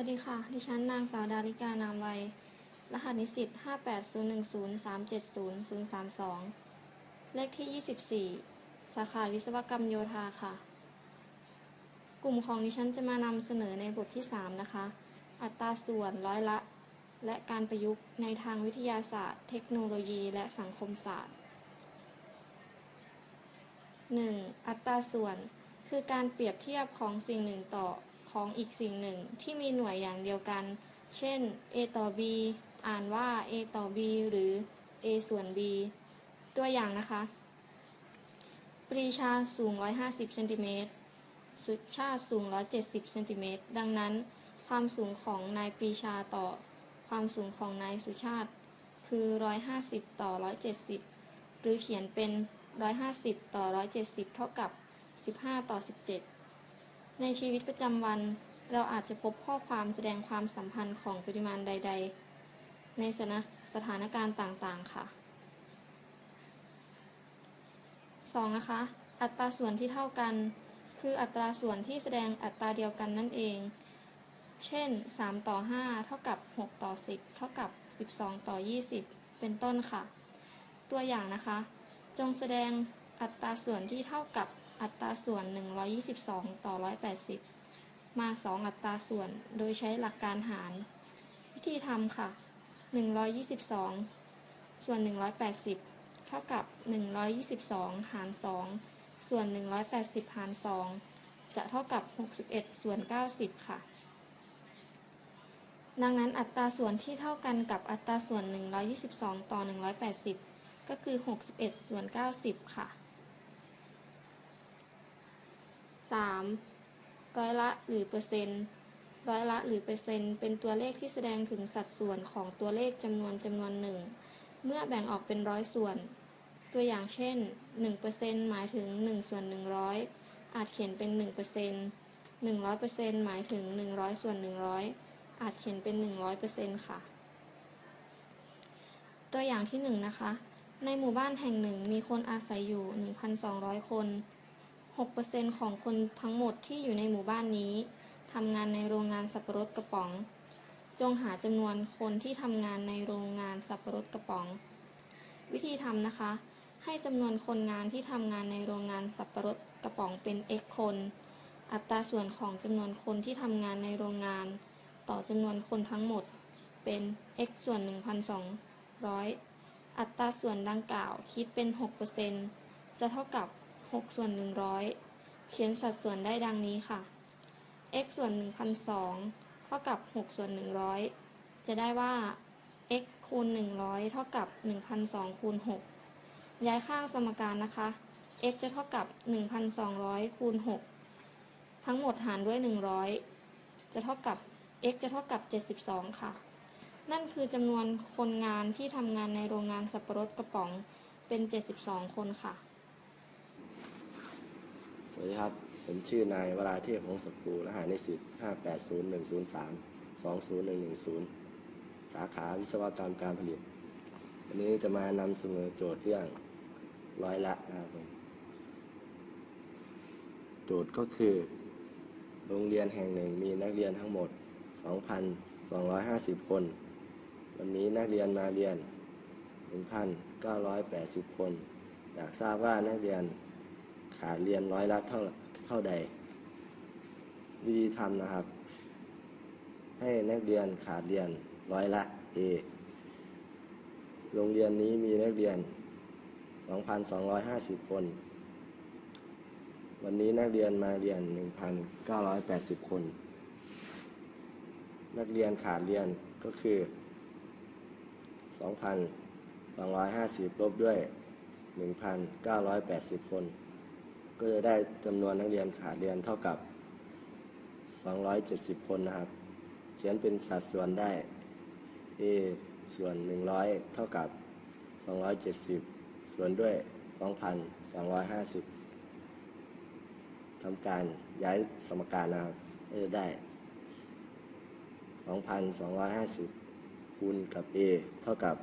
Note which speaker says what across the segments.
Speaker 1: ัสดีค่ะ ดิฉันนางสาวดาริกานามไวรหัสนิสิต58010370032 เลขที่ 24 สาขาวิศวกรรมโยธาค่ะ กลุ่มของดิฉันจะมานำเสนอในบทที่ 3 นะคะ อัตราส่วนร้อยละ และการประยุกต์ในทางวิทยาศาสตร์ เทคโนโลยี และสังคมศาสตร์ 1. อัตราส่วนคือการเปรียบเทียบของสิ่งหนึ่งต่อ ของอีกสิ่งหนึ่งที่มีหน่วยอย่างเดียวกัน เช่น a ต่อ b อ่านว่า a ต่อ b หรือ a ส่วน b ตัวอย่างนะคะ ปรีชาสูง 150เซนติเมตร สุชาติสูง 170เซนติเมตร ดังนั้น ความสูงของนายปรีชาต่อ ความสูงของนายสุชาติ คือ 150 ต่อ 170 หรือเขียนเป็น 150 ต่อ 170 เท่ากับ 15 ต่อ 17 ในชีวิตประจำวัน เราอาจจะพบข้อความแสดงความสัมพันธ์ของปริมาณใด ๆในสถานสถานการณ์ต่างๆ ค่ะ 2. นะคะ อัตราส่วนที่เท่ากัน คืออัตราส่วนที่แสดงอัตราเดียวกันนั่นเอง เช่น 3 ต่อ 5 เท่ากับ 6 ต่อ 10 เท่ากับ 12 ต่อ 20 เป็นต้นค่ะ ตัวอย่างนะคะ จงแสดงอัตราส่วนที่เท่ากับ อัตราส่วน 122 ต่อ 180 มา 2 อัตราส่วน โดยใช้หลักการหาร วิธีทำค่ะ 122 ส่วน 180 เท่ากับ 122 หาร 2 ส่วน 180 หาร 2 จะเท่ากับ 61 ส่วน 90 ค่ะ ดังนั้นอัตราส่วนที่เท่ากันกับอัตราส่วน 122 ต่อ 180 ก็คือ 61 ส่วน 90 ค่ะ 3. ร้อยละหรือเปอร์เซ็นต์ร้อยละหรือเปอร์เซ็นต์เป็นตัวเลขที่แสดงถึงสัดส่วนของตัวเลขจำนวนจำนวนหนึ่งเมื่อแบ่งออกเป็นร้อยส่วน ตัวอย่างเช่น 1%หมายถึง 1 ส่วน 100 อาจเขียนเป็น 1% 100%หมายถึง 100 ส่วน 100 อาจเขียนเป็น 100%ค่ะ ตัวอย่างที่ 1 นะคะ ในหมู่บ้านแห่งหนึ่งมีคนอาศัยอยู่ 1,200 คน 6%ของคนทั้งหมดที่อยู่ในหมู่บ้านนี้ทำงานในโรงงานสับปะรดกระป๋อง จงหาจำนวนคนที่ทำงานในโรงงานสับปะรดกระป๋อง วิธีทำนะคะ ให้จำนวนคนงานที่ทำงานในโรงงานสับปะรดกระป๋องเป็น x คน อัตราส่วนของจำนวนคนที่ทำงานในโรงงาน ต่อจำนวนคนทั้งหมดเป็น x ส่วน 1,200 อัตราส่วนดังกล่าวคิดเป็น 6%จะเท่ากับ 6 ส่วน 100 เขียนสัดส่วนได้ดังนี้ค่ะ x ส่วน1,200เท่ากับ 6 ส่วน 100 จะได้ว่า x คูณ 100 เท่ากับ1,200คูณ 6 ย้ายข้างสมการนะคะ x จะเท่ากับ 1,200 คูณ 6 ทั้งหมดหารด้วย 100 จะเท่ากับ x จะเท่ากับ 72 ค่ะ นั่นคือจำนวนคนงานที่ทำงานในโรงงานสับปะรดกระป๋องเป็น 72 คนค่ะ
Speaker 2: วัสดีครับ ผมชื่อนายวราเทพหงสกูรหัสนิสิต580103 20110 สาขาวิศวกรรมการผลิต วันนี้จะมานำเสนอโจทย์เรื่องร้อยละนะครับผมโจทย์ก็คือ โรงเรียนแห่งหนึ่งมีนักเรียนทั้งหมด 2,250 คน วันนี้นักเรียนมาเรียน 1,980 คน อยากทราบว่านักเรียน ขาดเรียนร้อยละเท่าเท่าใด วิธีทำนะครับ ให้นักเรียนขาดเรียนร้อยละ A โรงเรียนนี้มีนักเรียน 2,250 คน วันนี้นักเรียนมาเรียน 1,980 คน นักเรียนขาดเรียนก็คือ 2,250 ลบด้วย 1,980 คน ก็จะได้จำนวนนักเรียนขาดเรียนเท่ากับ 270 คนนะครับ เขียนเป็นสัดส่วนได้ A ส่วน 100 เท่ากับ 270 ส่วนด้วย 2,250 ทำการย้ายสมการนะครับก็จะได้ 2,250 คูณกับ A เท่ากับ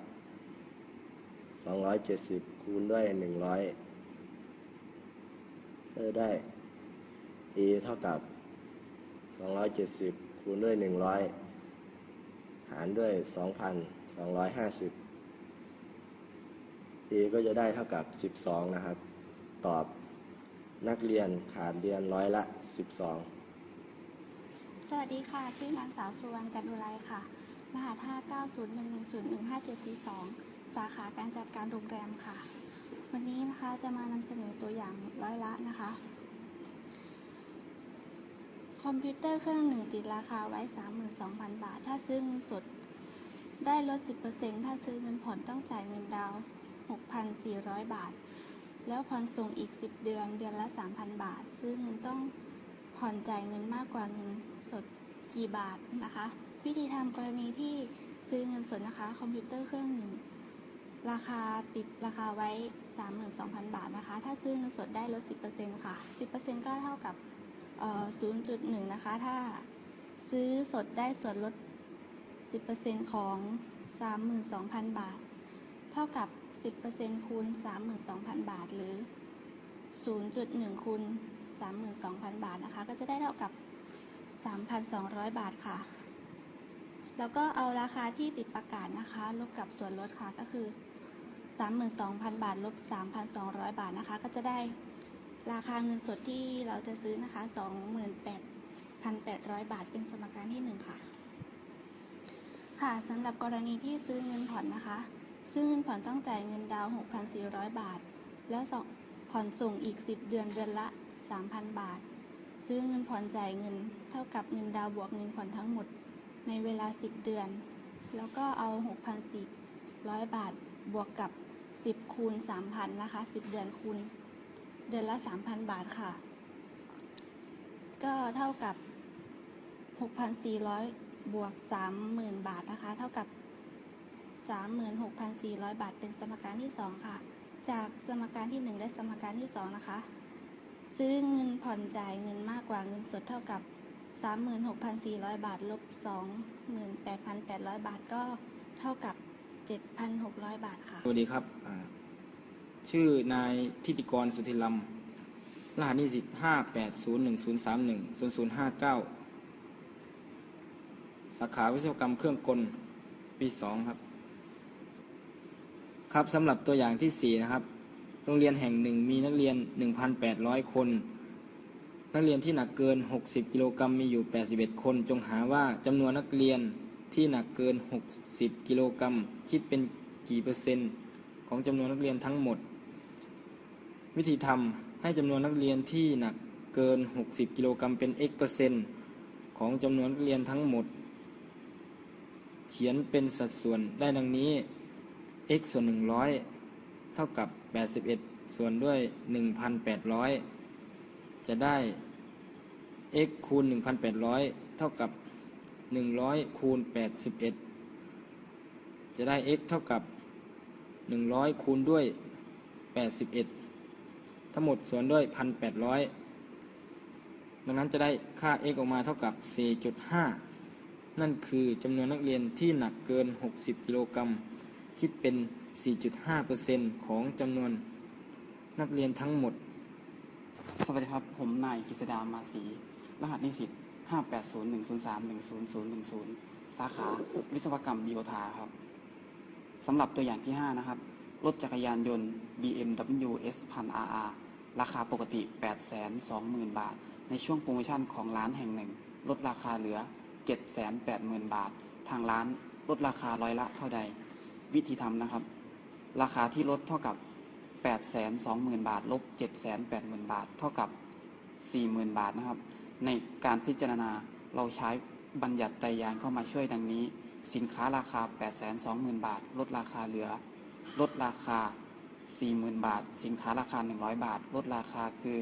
Speaker 2: 270 คูณด้วย 100 ก็จะได้ a เท่ากับ 270 คูณด้วย 100 หารด้วย 2,250 a ก็จะได้เท่ากับ 12 นะครับ ตอบนักเรียนขาดเรียนร้อยละ 12
Speaker 3: สวัสดีค่ะ ชื่อนางสาวสุวรรณจันทุไรค่ะ รหัส 59011015742 สาขาการจัดการโรงแรมค่ะ วันนี้นะคะจะมานำเสนอตัวอย่าง นะคะ คอมพิวเตอร์เครื่องหนึ่งติดราคาไว้ 32,000 บาท ถ้าซื้อเงินสด ได้ลด 10%ถ้าซื้อเงินผ่อนต้องจ่ายเงินดาวน์6,400 บาท แล้วผ่อนส่งอีก 10 เดือน เดือนละ 3,000 บาท ซื้อเงินต้องผ่อนจ่ายเงินมากกว่าเงินสดกี่บาทนะคะ วิธีทำกรณีที่ซื้อเงินสดนะคะ คอมพิวเตอร์เครื่องหนึ่ง ราคาติดราคาไว้ 32,000 บาทนะคะ ถ้าซื้อเงินสดได้ลด 10%ค่ะ 10%ก็เท่ากับ0.1 นะคะ ถ้าซื้อสดได้ส่วนลด 10%ของ 32,000 บาท เท่ากับ 10%คูณ 32,000 บาท หรือ 0.1 คูณ 32,000 บาทนะคะ ก็จะได้เท่ากับ 3,200 บาทค่ะ แล้วก็เอาราคาที่ติดประกาศนะคะ ลบกับส่วนลดค่ะ ก็คือ 32,000 บาท ลบ 3,200 บาทนะคะ ก็จะได้ราคาเงินสดที่เราจะซื้อนะคะ 28,800 บาท เป็นสมการที่ 1 ค่ะ ค่ะสำหรับกรณีที่ซื้อเงินผ่อนนะคะ ซื้อเงินผ่อนต้องจ่ายเงินดาวน์6,400 บาท แล้วผ่อนส่งอีก 10 เดือนเดือนละ 3,000 บาท ซื้อเงินผ่อนจ่ายเงิน เท่ากับเงินดาวบวกเงินผ่อนทั้งหมด ในเวลา 10 เดือน แล้วก็เอา 6,400 บาทบวกกับ 10 คูณ 3,000 นะคะ 10 เดือนคูณ เดือนละ 3,000 บาทค่ะ ก็เท่ากับ 6,400 บวก 30,000 บาทนะคะ เท่ากับ 36,400 บาท เป็นสมการที่ 2 ค่ะ จากสมการที่ 1 และสมการที่ 2 นะคะ ซื้อเงินผ่อนจ่ายเงินมากกว่าเงินสดเท่ากับ 36,400 บาท ลบ 28,800 บาท ก็เท่ากับ 7,600 บาทค่ะ
Speaker 4: สวัสดีครับอ่าชื่อนายทิติกรสุธิลำรหัสนิสิตห้าแปดศูนย์หนึ่งศูนย์สามหนึ่งศูนย์ศูนย์ห้าเก้าสาขาวิศวกรรมเครื่องกลปีสองครับ ครับสำหรับตัวอย่างที่สี่นะครับ โรงเรียนแห่งหนึ่งมีนักเรียน1,800คน นักเรียนที่หนักเกิน60กิโลกรัมมีอยู่81คน จงหาว่าจำนวนนักเรียน ที่หนักเกิน 60 กิโลกรัม คิดเป็นกี่เปอร์เซ็นต์ ของจำนวนนักเรียนทั้งหมด วิธีทำให้จำนวนนักเรียนที่หนักเกิน 60 กิโลกรัมเป็น x เปอร์เซ็นต์ของจำนวนนักเรียนทั้งหมด เขียนเป็นสัดส่วนได้ดังนี้ x ส่วน 100 เท่ากับ 81 ส่วนด้วย 1,800 จะได้ x คูณ 1,800 เท่ากับ 100คูณ81 จะได้ x เท่ากับ 100คูณด้วย 81 ทั้งหมดส่วนด้วย 1,800 ดังนั้นจะได้ค่า x ออกมาเท่ากับ 4.5 นั่นคือจำนวนนักเรียนที่หนักเกิน 60 กิโลกรัม คิดเป็น 4.5%ของจำนวนนักเรียนทั้งหมด
Speaker 5: สวัสดีครับ ผมนายกฤษดามาศรีรหัสนิสิต 58010310110สาขาวิศวกรรมบิโอทาครับสำหรับตัวอย่างที่ 5 นะครับ รถจักรยานยนต์ BMW S 1000 RR ราคาปกติ 820,000 บาท ในช่วงโปรโมชั่นของร้านแห่งหนึ่ง ลดราคาเหลือ 780,000 บาท ทางร้านลดราคาร้อยละเท่าใด วิธีทำนะครับ ราคาที่ลดเท่ากับ 820,000 บาท ลบ 780,000 บาท เท่ากับ 40,000 บาทนะครับ ในการพิจารณาเราใช้บัญญัติไตรยางเข้ามาช่วยดังนี้ สินค้าราคา 820,000 บาท ลดราคาเหลือ ลดราคา 40,000 บาท สินค้าราคา 100 บาท ลดราคาคือ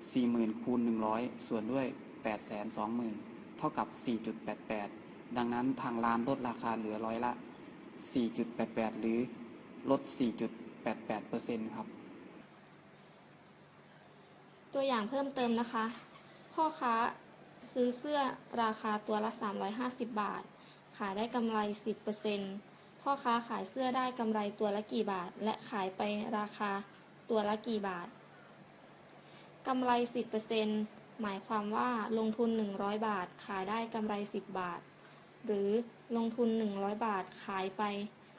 Speaker 5: 40,000คูณ100 ส่วนด้วย 820,000 เท่ากับ 4.88 ดังนั้นทางร้านลดราคาเหลือร้อยละ 4.88 หรือลด 4.88%ครับ
Speaker 1: ตัวอย่างเพิ่มเติมนะคะ พ่อค้าซื้อเสื้อราคาตัวละ 350 บาท ขายได้กำไร 10%พ่อค้าขายเสื้อได้กำไรตัวละกี่บาท และขายไปราคาตัวละกี่บาทกำไร 10%หมายความว่าลงทุน 100 บาท ขายได้กำไร 10 บาท หรือลงทุน 100 บาท ขายไป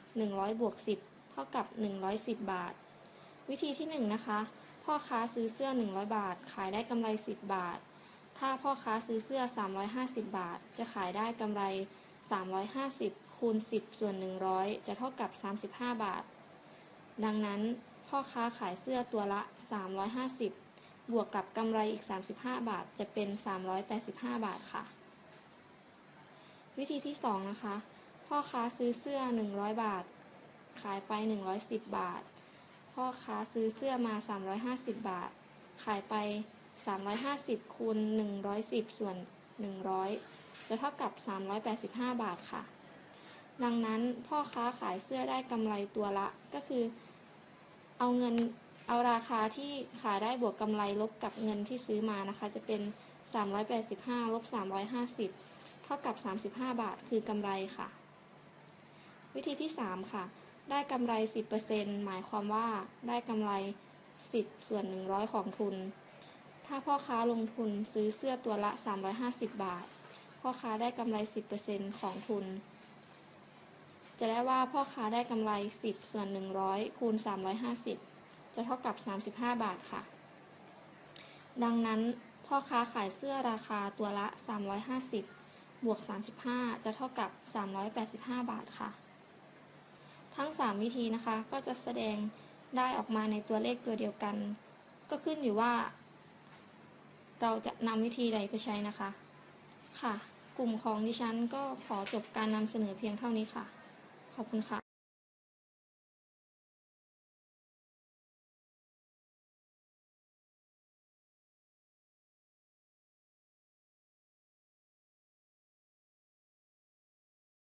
Speaker 1: 100บวก10 เท่ากับ 110 บาท วิธีที่ 1 นะคะ พ่อค้าซื้อเสื้อ 100 บาท ขายได้กำไร 10 บาท ถ้าพ่อค้าซื้อเสื้อ 350 บาท จะขายได้กำไร 350 คูณ 10 ส่วน 100 จะเท่ากับ 35 บาท ดังนั้น พ่อค้าขายเสื้อตัวละ 350 บวกกับกำไรอีก 35 บาท จะเป็น 385 บาทค่ะ วิธีที่ 2 นะคะ พ่อค้าซื้อเสื้อ 100 บาท ขายไป 110 บาท พ่อค้าซื้อเสื้อมา 350 บาท ขายไป 350คูณ110 ส่วน 100 จะเท่ากับ 385 บาทค่ะ ดังนั้นพ่อค้าขายเสื้อได้กำไรตัวละก็คือ เอาเงินเอาราคาที่ขายได้บวกกำไรลบกับเงินที่ซื้อมานะคะ จะเป็น 385ลบ350 เท่ากับ 35 บาทคือกำไรค่ะ วิธีที่ 3 ค่ะ ได้กำไร 10%หมายความว่าได้กำไร 10 ส่วน 100 ของทุน ถ้าพ่อค้าลงทุนซื้อเสื้อตัวละ 350 บาท พ่อค้าได้กำไร 10%ของทุน จะได้ว่าพ่อค้าได้กำไร 10 ส่วน 100 คูณ 350 จะเท่ากับ 35 บาทค่ะ ดังนั้นพ่อค้าขายเสื้อราคาตัวละ 350 บวก 35 จะเท่ากับ 385 บาทค่ะ ทั้ง 3 วิธีนะคะก็จะแสดงได้ออกมาในตัวเลขตัวเดียวกัน ก็ขึ้นอยู่ว่า เราจะนำวิธีใดไปใช้นะคะ ค่ะ กลุ่มของดิฉันก็ขอจบการนำเสนอเพียงเท่านี้ค่ะ ขอบคุณค่ะ